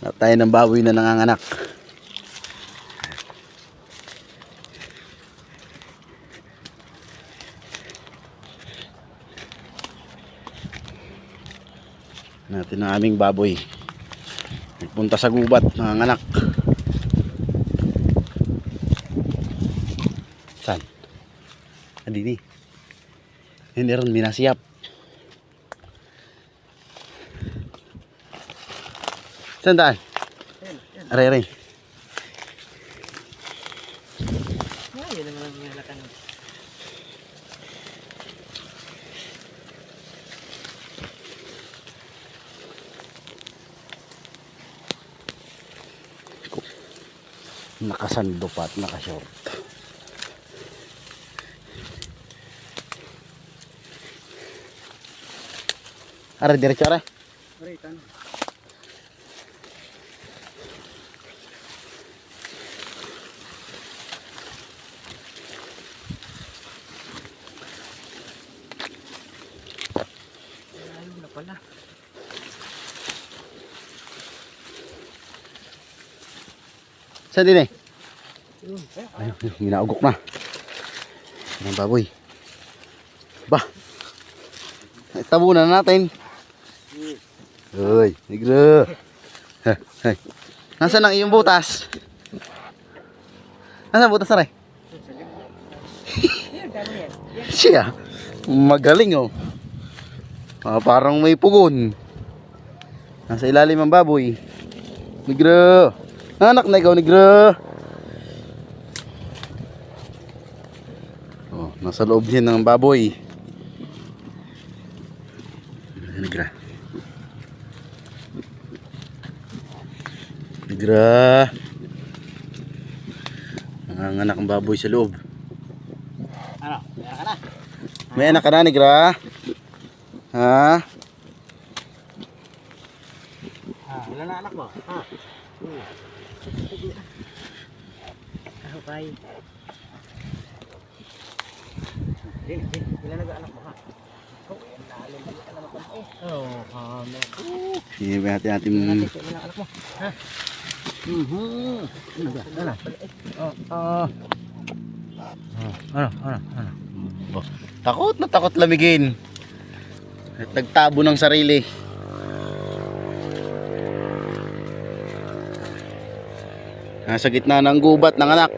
At tayo ng baboy na nanganganak. Natin ang aming baboy. Nagpunta sa gubat, nanganganak. Saan? Andini. Hindi ron, minasiyap. Saan daan? Aray, aray. Ay, yun naman ang nilalakan. Nakasando pa at nakashort. Aray, diretso aray. Aray, tan. Pala. Saan din eh? Eh, Ayun, ayun, ginaugok na. Ang baboy. Ba. Tabunan na natin. Uy, hay. Nasaan ang iyong butas? Nasaan ang butas dami yan. Siya. Magaling oh. Ah, parang may pugon. Nasa ilalim ang baboy. Negro. Anak na ikaw, negro. Oh, nasa loob niya ng baboy. Negra. Negra. Nanganganak ang baboy sa loob. Ano? Kaya ka na. May anak ka na, Negra? Ha? Ah, wala na anak mo. Ha? Okay. Din, din. Wala na anak mo ha? Oh. Oh, hama. Sige, natin. Natin, wala na anak mo. Ha? Mhm. Ano? Ano? Oh, oh. Ano? Ano? Ano? Oh, takot na takot lamigin. Nagtabo ng sarili. Nasa gitna ng gubat ng anak.